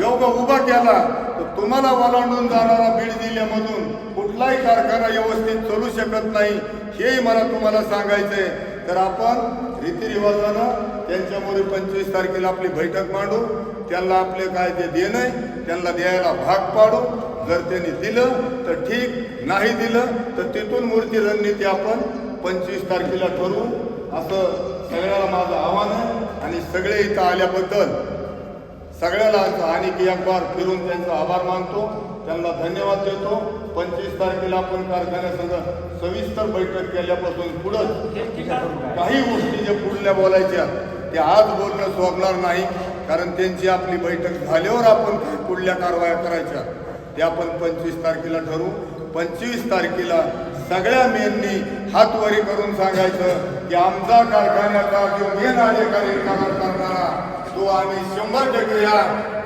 योग उभा केला तर तुम्हाला ओलांडून जाणारा बीड जिल्ह्यामधून कुठलाही कारखाना व्यवस्थित चलू शकत नाही हेही मला तुम्हाला सांगायचंय. तर आपण रीतिरिवाजानं त्यांच्यामध्ये पंचवीस तारखेला आपली बैठक मांडू त्यांना आपले काय ते देणं त्यांना द्यायला भाग पाडू. जर त्यांनी दिलं तर ठीक नाही दिलं तर तिथून मूर्ती रणनीती आपण पंचवीस तारखेला ठरवू. असं सगळ्याला माझं आव्हान आहे आणि सगळे इथं आल्याबद्दल सगळ्याला आणि एक बार फिरून त्यांचा आभार मानतो. त्यांना धन्यवाद देतो. पंचवीस तारखेला आपण कारखान्यासंग सविस्तर बैठक केल्यापासून पुढं काही गोष्टी जे पुढल्या बोलायच्या त्या आज बोलणं सोडणार नाही कारण त्यांची आपली बैठक झाल्यावर आपण काही पुढल्या कारवाया करायच्या. ते आपण पंचवीस तारखेला ठरवू. पंचवीस तारखेला सगळ्या मेननी हातवरी करून सांगायचं की आमचा कारखान्याचा जो मेन अधिकारी करार करणारा तो आम्ही शंभर टक्के या